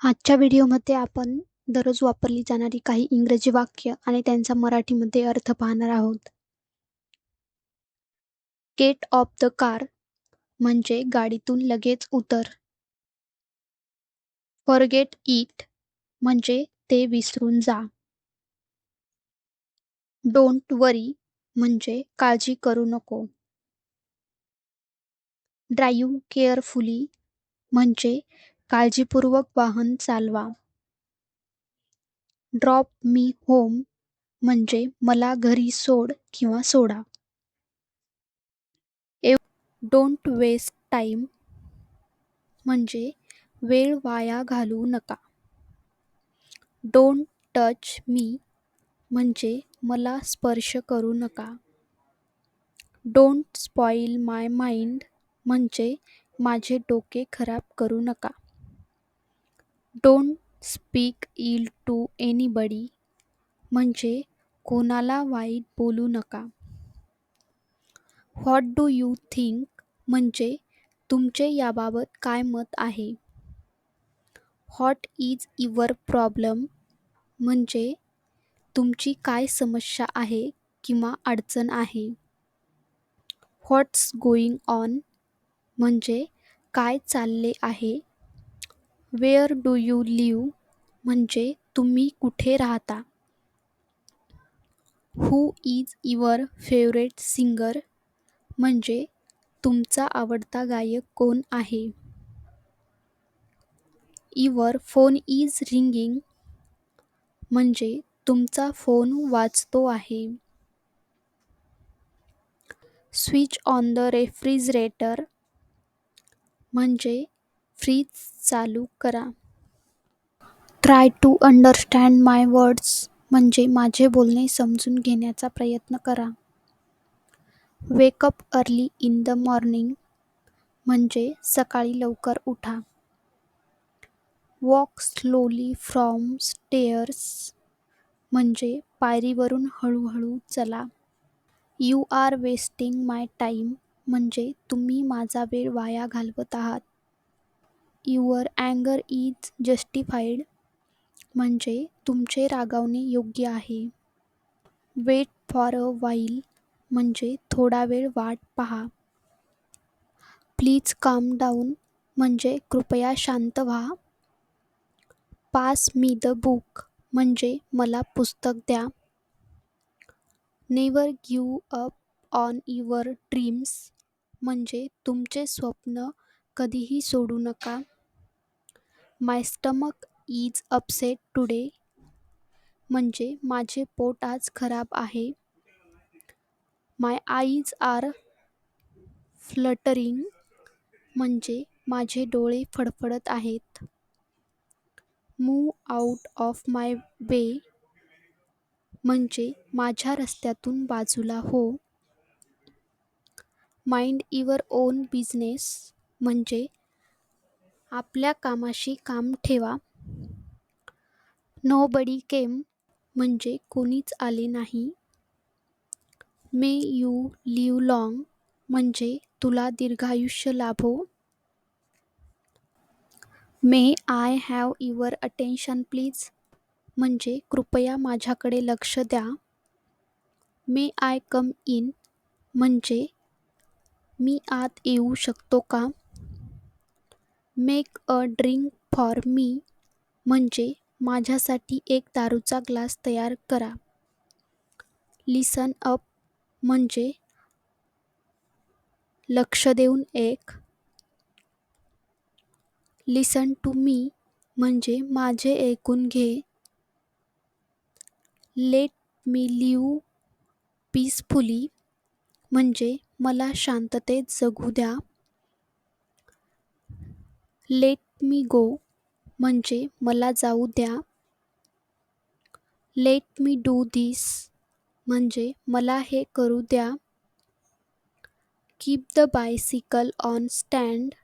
आजच्या व्हिडिओमध्ये आपण दररोज वापरली जाणारी काही इंग्रजी वाक्य आणि त्यांचा मराठीमध्ये अर्थ पाहणार आहोत. गेट ऑफ द कार म्हणजे गाडीतून लगेच उतर. फॉरगेट इट म्हणजे ते विसरून जा. डोंट वरी म्हणजे काळजी करू नको. ड्राईव्ह केअरफुली म्हणजे काळजीपूर्वक वाहन चालवा. ड्रॉप मी होम म्हणजे मला घरी सोड किंवा सोडा. डोंट वेस्ट टाईम म्हणजे वेळ वाया घालवू नका. डोंट टच मी म्हणजे मला स्पर्श करू नका. डोंट स्पॉईल माय माइंड म्हणजे माझे डोके खराब करू नका. Don't speak ill to anybody म्हणजे कोणाला वाईट बोलू नका. व्हॉट डू यू थिंक म्हणजे तुमचे याबाबत काय मत आहे? व्हॉट इज युअर प्रॉब्लेम म्हणजे तुमची काय समस्या आहे किंवा अडचण आहे? व्हॉट्स गोईंग ऑन म्हणजे काय चालले आहे? वेअर डू यू लिव्ह म्हणजे तुम्ही कुठे राहता? Who is your favourite singer म्हणजे तुमचा आवडता गायक कोण आहे? युअर फोन इज रिंगिंग म्हणजे तुमचा फोन वाजतो आहे. स्विच ऑन द रेफ्रिजरेटर म्हणजे फ्रीज चालू करा. Try to understand my words म्हणजे माझे बोलणे समजून घेण्याचा प्रयत्न करा. Wake up early in the morning म्हणजे सकाळी लवकर उठा. वॉक स्लोली फ्रॉम स्टेअर्स म्हणजे पायरीवरून हळूहळू चला. You are wasting my time म्हणजे तुम्ही माझा वेळ वाया घालवत आहात. युअर अँगर इज जस्टिफाईड म्हणजे तुमचे रागावणे योग्य आहे. वेट फॉर अ वाईल म्हणजे थोडा वेळ वाट पहा. प्लीज काम डाऊन म्हणजे कृपया शांत व्हा. पास मी द बुक म्हणजे मला पुस्तक द्या. Never give up on your dreams म्हणजे तुमचे स्वप्न कधीही सोडू नका. My stomach is upset today म्हणजे माझे पोट आज खराब आहे. माय आईज आर फ्लटरिंग म्हणजे माझे डोळे फडफडत आहेत. Move out of my way म्हणजे माझ्या रस्त्यातून बाजूला हो. माइंड युअर ओन बिझनेस म्हणजे आपल्या कामाशी काम ठेवा. नो बडी केम म्हणजे कोणीच आले नाही. मे यू लिव्ह लाँग म्हणजे तुला दीर्घायुष्य लाभो. May I have your attention please म्हणजे कृपया माझ्याकडे लक्ष द्या. मे आय कम इन म्हणजे मी आत येऊ शकतो का? Make a drink for me म्हणजे माझ्यासाठी एक दारूचा ग्लास तयार करा. लिसन अप म्हणजे लक्ष देऊन एक. लिसन टू मी म्हणजे माझे ऐकून घे. लेट मी लिव पीसफुली म्हणजे मला शांततेत जगू द्या. लेट मी गो म्हणजे मला जाऊ द्या. लेट मी डू धिस म्हणजे मला हे करू द्या. Keep the bicycle on stand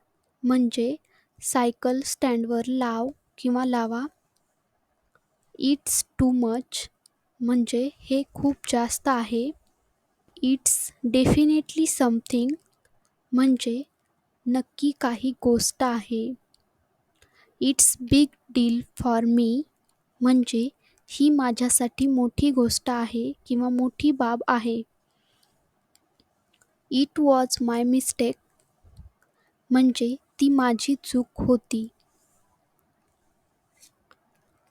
म्हणजे सायकल स्टँडवर लाव किंवा लावा. इट्स टू मच म्हणजे हे खूप जास्त आहे. इट्स डेफिनेटली समथिंग म्हणजे नक्की काही गोष्ट आहे. It's big deal for me म्हणजे ही माझ्यासाठी मोठी गोष्ट आहे किंवा मोठी बाब आहे. इट वॉज माय मिस्टेक म्हणजे ती माझी चूक होती.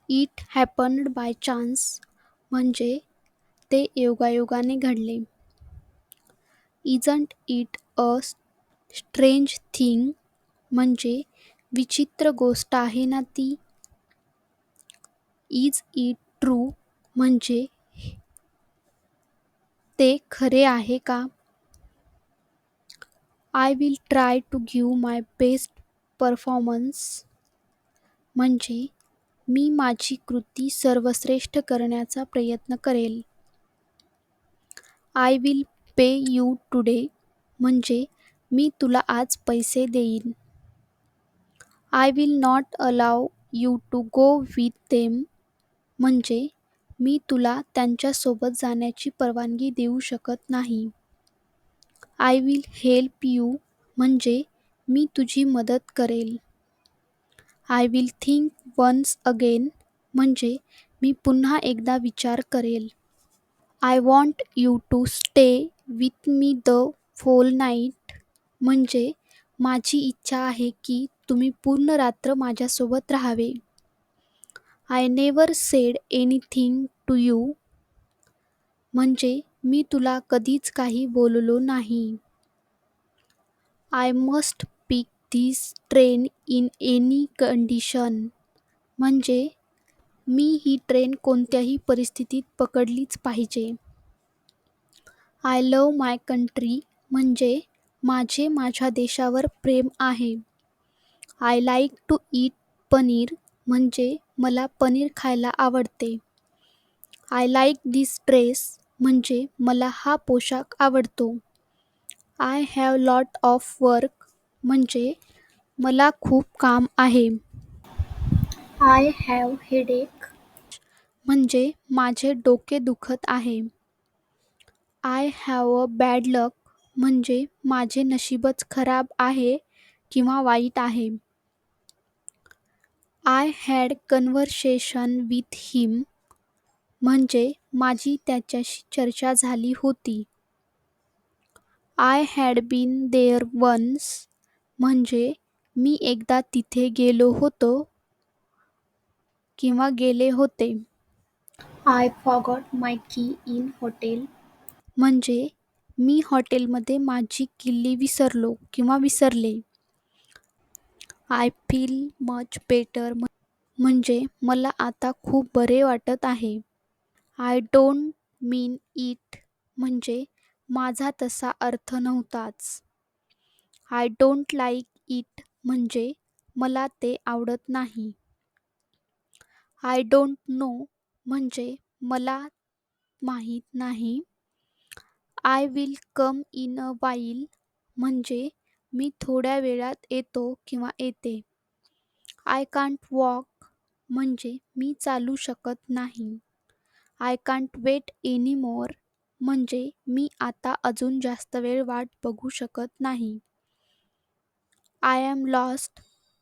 इट हॅपन्ड बाय चान्स म्हणजे ते योगायोगाने घडले. Isn't it a strange thing म्हणजे विचित्र गोष्ट आहे ना ती? इज इट ट्रू म्हणजे ते खरे आहे का? I will try to give my best performance म्हणजे मी माझी कृती सर्वश्रेष्ठ करण्याचा प्रयत्न करेल. I will pay you today म्हणजे मी तुला आज पैसे देईन. I will not allow you to go with them म्हणजे मी तुला त्यांच्यासोबत जाण्याची परवानगी देऊ शकत नाही. आय विल हेल्प यू म्हणजे मी तुझी मदत करेल. I will think once again म्हणजे मी पुन्हा एकदा विचार करेल. I want you to stay with me the full night म्हणजे माझी इच्छा आहे की तुम्ही पूर्ण रात्र माझ्यासोबत राहावे. I never said anything to you म्हणजे मी तुला कधीच काही बोललो नाही. I must pick this train in any condition म्हणजे मी ही ट्रेन कोणत्याही परिस्थितीत पकडलीच पाहिजे. आय लव माय कंट्री म्हणजे माझे माझ्या देशावर प्रेम आहे. I like to eat paneer म्हणजे मला पनीर खायला आवडते. आय लाईक दिस ड्रेस म्हणजे मला हा पोशाख आवडतो. I have lot of work म्हणजे मला खूप काम आहे. आय हॅव हेडेक म्हणजे माझे डोके दुखत आहे. I have a bad luck म्हणजे माझे नशीबच खराब आहे किंवा वाईट आहे. I had conversation with him म्हणजे माझी त्याच्याशी चर्चा झाली होती. I had been there once म्हणजे मी एकदा तिथे गेलो होतो किंवा गेले होते. आय फॉगॉट माय की इन हॉटेल म्हणजे मी हॉटेलमध्ये माझी किल्ली विसरलो किंवा विसरले. आय फील मच बेटर म्हणजे मला आता खूप बरे वाटत आहे. आय डोंट मीन इट म्हणजे माझा तसा अर्थ नव्हताच. आय डोंट लाईक इट म्हणजे मला ते आवडत नाही. आय डोंट नो म्हणजे मला माहीत नाही. I will come in a while म्हणजे मी थोड्या वेळात येतो किंवा येते. आय कांट वॉक म्हणजे मी चालू शकत नाही. I can't wait any more म्हणजे मी आता अजून जास्त वेळ वाट बघू शकत नाही. आय ॲम लॉस्ट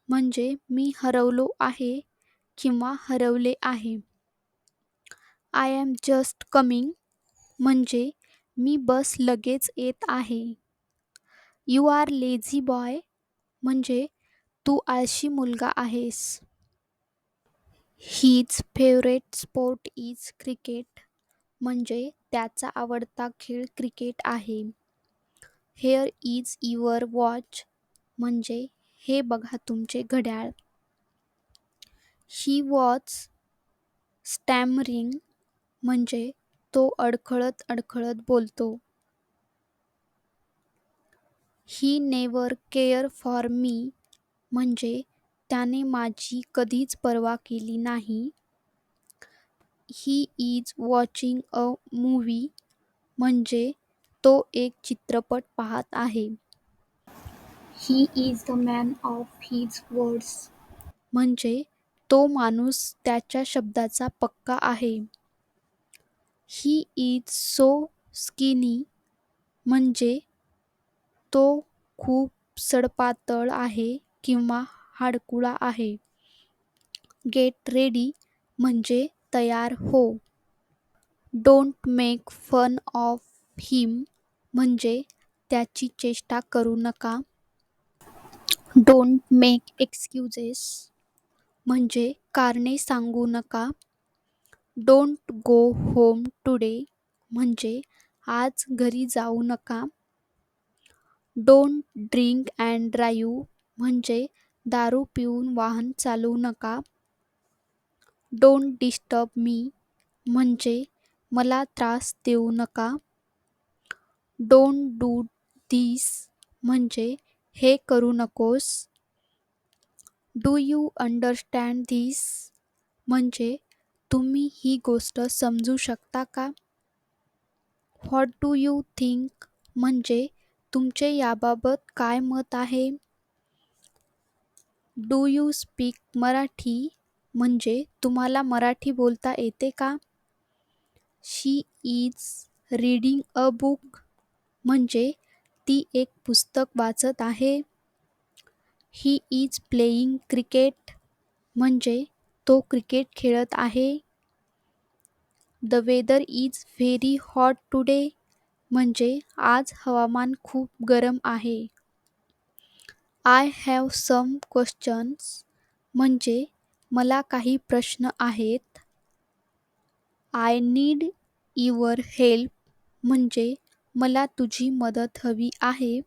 म्हणजे मी हरवलो आहे किंवा हरवले आहे. आय ॲम जस्ट कमिंग म्हणजे मी बस लगेच येत आहे. यू आर लेझी बॉय म्हणजे तू आळशी मुलगा आहेस. His favourite sport is cricket म्हणजे त्याचा आवडता खेळ क्रिकेट आहे. हेअर इज युअर वॉच म्हणजे हे बघा तुमचे घड्याळ. ही वॉच स्टॅमरिंग म्हणजे तो अडखळत अडखळत बोलतो. He never care for me म्हणजे त्याने माझी कधीच पर्वा केली नाही. He is watching a movie म्हणजे तो एक चित्रपट पाहत आहे. He is the man of his words म्हणजे तो माणूस त्याच्या शब्दाचा पक्का आहे. ही इज सो स्किनी म्हणजे तो खूप सडपातळ आहे किंवा हाडकुळा आहे. गेट रेडी म्हणजे तयार हो. Don't make fun of him म्हणजे त्याची चेष्टा करू नका. डोंट मेक एक्सक्युजेस म्हणजे कारणे सांगू नका. डोंट गो होम टुडे म्हणजे आज घरी जाऊ नका. डोंट ड्रिंक अँड ड्राईव्ह म्हणजे दारू पिऊन वाहन चालवू नका. डोंट डिस्टर्ब मी म्हणजे मला त्रास देऊ नका. डोंट डू दिस म्हणजे हे करू नकोस. डू यू अंडरस्टँड धीस म्हणजे तुम्ही ही गोष्ट समजू शकता का? व्हॉट डू यू थिंक म्हणजे तुमचे याबाबत काय मत आहे? Do you speak Marathi? म्हणजे तुम्हाला मराठी बोलता येते का? She is reading a book म्हणजे ती एक पुस्तक वाचत आहे. ही इज प्लेईंग क्रिकेट म्हणजे तो क्रिकेट खेळत आहे. The weather is very hot today म्हणजे आज हवामान खूप गरम आहे. आय हॅव सम क्वेश्चन्स म्हणजे मला काही प्रश्न आहेत. आय नीड युअर हेल्प म्हणजे मला तुझी मदत हवी आहे.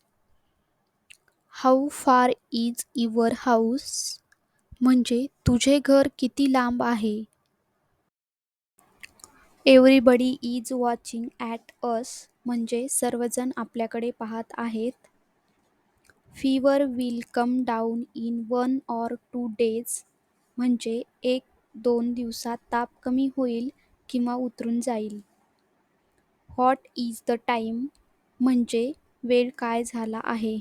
How far is your house म्हणजे तुझे घर किती लांब आहे? Everybody is watching at us म्हणजे सर्वजण आपल्याकडे पाहत आहेत. Fever will come down in one or two days म्हणजे एक दोन दिवसात ताप कमी होईल किंवा उतरून जाईल. व्हॉट इज द टाईम म्हणजे वेळ काय झाला आहे?